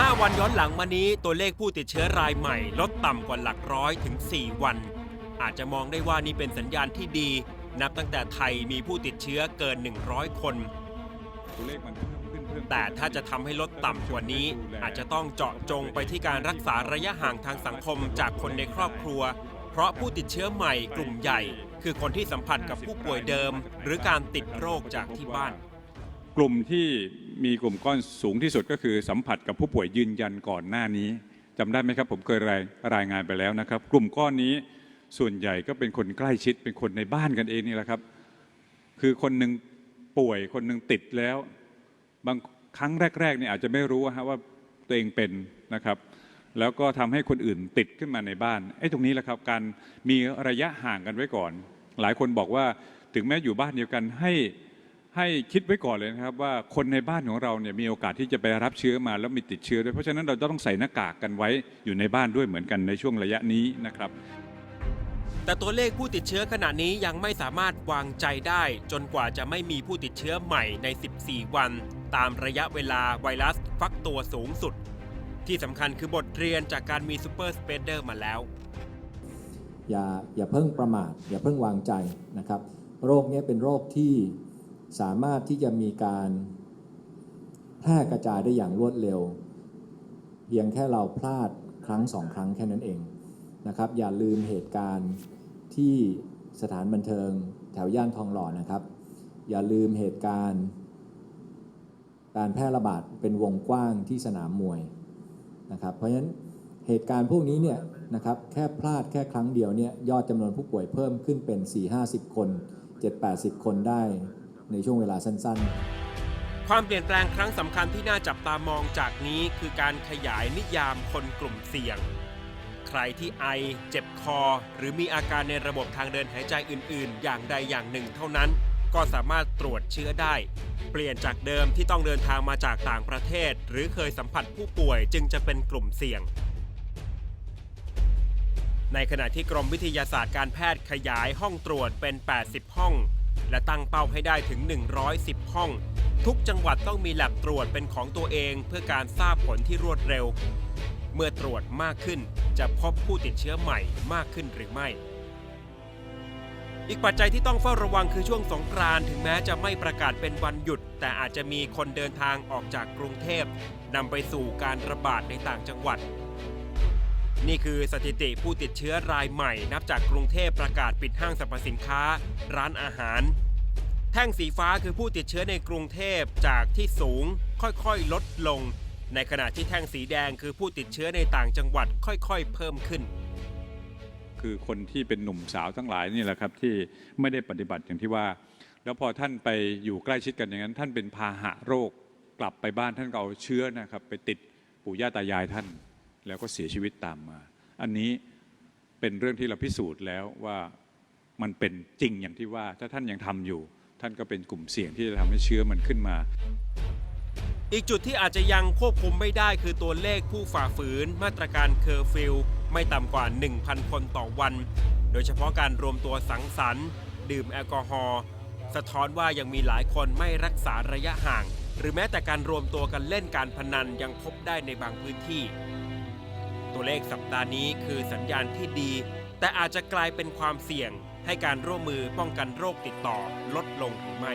5 วันย้อนหลังมานี้ตัวเลขผู้ติดเชื้อรายใหม่ ลดต่ำกว่าหลักร้อยถึง 4 วัน อาจจะมองได้ว่านี่เป็นสัญญาณที่ดี นับตั้งแต่ไทยมีผู้ติดเชื้อเกิน 100 คน ตัวเลขมันเพิ่มขึ้นเพิ่มขึ้นแต่ถ้าจะทำให้ลดต่ำกว่านี้ อาจจะต้องเจาะจงไปที่การรักษาระยะห่างทางสังคมจากคนในครอบครัว เพราะผู้ติดเชื้อใหม่กลุ่มใหญ่ คือคนที่สัมผัสกับผู้ป่วยเดิม หรือการติดโรคจากที่บ้าน กลุ่มที่มีกลุ่มก้อนสูงที่สุดก็คือสัมผัสกับผู้ป่วยยืนยันก่อนหน้านี้จำได้ไหมครับ ผมเคยรายรายงานไปแล้วนะครับ กลุ่มก้อนนี้ส่วนใหญ่ก็เป็นคนใกล้ชิดเป็นคนในบ้านกันเองนี่แหละครับ คือคนหนึ่งป่วยคนหนึ่งติดแล้ว บางครั้งแรกๆเนี่ยอาจจะไม่รู้ว่าตัวเองเป็นนะครับ แล้วก็ทำให้คนอื่นติดขึ้นมาในบ้านไอ้ตรงนี้แหละครับ การมีระยะห่างกันไว้ก่อน หลายคนบอกว่าถึงแม้อยู่บ้านเดียวกันให้ ให้คิดไว้ก่อนเลยนะครับว่าคนในบ้านของเราเนี่ยมีโอกาสที่จะไปรับเชื้อมาแล้วมีติดเชื้อด้วยเพราะฉะนั้นเราจะต้องใส่หน้ากากกันไว้อยู่ในบ้านด้วยเหมือนกันในช่วงระยะนี้นะครับ แต่ตัวเลขผู้ติดเชื้อขณะนี้ยังไม่สามารถวางใจได้ จนกว่าจะไม่มีผู้ติดเชื้อใหม่ใน 14 วัน ตามระยะเวลาไวรัสฟักตัวสูงสุด ที่สำคัญคือบทเรียนจากการมีซูเปอร์สเปเดอร์มาแล้ว อย่าอย่าเพิ่งประมาทอย่าเพิ่งวางใจนะครับ โรคเนี้ยเป็นโรคที่ สามารถที่จะมีการแพร่กระจายได้อย่างรวดเร็ว เพียงแค่เราพลาดครั้งสองครั้งแค่นั้นเองนะครับ อย่าลืมเหตุการณ์ที่สถานบันเทิงแถวย่านทองหล่อนะครับ อย่าลืมเหตุการณ์ การแพร่ระบาดเป็นวงกว้างที่สนามมวยนะครับเพราะฉะนั้นเหตุการณ์พวกนี้เนี่ยนะครับแค่พลาดแค่ครั้งเดียวเนี่ยยอดจำนวนผู้ป่วยเพิ่มขึ้นเป็น 4-50 คน 7-80 คนได้ ในช่วงเวลาสั้น ๆ ความเปลี่ยนแปลงครั้งสำคัญที่น่าจับตามองจากนี้คือการขยายนิยามคนกลุ่มเสี่ยง ใครที่ไอ เจ็บคอ หรือมีอาการในระบบทางเดินหายใจอื่น ๆ อย่างใดอย่างหนึ่งเท่านั้น ก็สามารถตรวจเชื้อได้ เปลี่ยนจากเดิมที่ต้องเดินทางมาจากต่างประเทศ หรือเคยสัมผัสผู้ป่วยจึงจะเป็นกลุ่มเสี่ยงในขณะที่กรมวิทยาศาสตร์การแพทย์ขยายห้องตรวจเป็น 80 ห้อง และตั้งเป้าให้ได้ถึง 110 ห้อง ทุกจังหวัดต้องมีแลบตรวจเป็นของตัวเองเพื่อการทราบผลที่รวดเร็ว เมื่อตรวจมากขึ้นจะพบผู้ติดเชื้อใหม่มากขึ้นหรือไม่ อีกปัจจัยที่ต้องเฝ้าระวังคือช่วงสงกรานต์ถึงแม้จะไม่ประกาศเป็นวันหยุด แต่อาจจะมีคนเดินทางออกจากกรุงเทพนำไปสู่การระบาดในต่างจังหวัด นี่คือสถิติผู้ติดเชื้อรายใหม่ นับจากกรุงเทพประกาศปิดห้างสรรพสินค้า ร้านอาหาร แท่งสีฟ้าคือผู้ติดเชื้อในกรุงเทพจากที่สูงค่อยๆลดลง ในขณะที่แท่งสีแดงคือผู้ติดเชื้อในต่างจังหวัดค่อยๆ เพิ่มขึ้น คือคนที่เป็นหนุ่มสาวทั้งหลายนี่แหละครับที่ไม่ได้ปฏิบัติอย่างที่ว่า แล้วพอท่านไปอยู่ใกล้ชิดกันอย่างนั้น ท่านเป็นพาหะโรคกลับไปบ้านท่านก็เอาเชื้อนะครับ ไปติดปู่ย่าตายายท่าน แล้วก็เสียชีวิตตามมา อันนี้เป็นเรื่องที่เราพิสูจน์แล้วว่ามันเป็นจริงอย่างที่ว่า ถ้าท่านยังทำอยู่ ท่านก็เป็นกลุ่มเสี่ยงที่จะทำให้เชื้อมันขึ้นมา อีกจุดที่อาจจะยังควบคุมไม่ได้คือตัวเลขผู้ฝ่าฝืน มาตรการเคอร์ฟิวไม่ต่ำกว่า 1,000 คนต่อวัน โดยเฉพาะการรวมตัวสังสรรค์ดื่มแอลกอฮอล์สะท้อนว่ายังมีหลายคนไม่รักษาระยะห่าง หรือแม้แต่การรวมตัวกันเล่นการพนันยังพบได้ในบางพื้นที่ ตัวเลขสัปดาห์นี้คือสัญญาณที่ดี แต่อาจจะกลายเป็นความเสี่ยงให้การร่วมมือป้องกันโรคติดต่อลดลงหรือไม่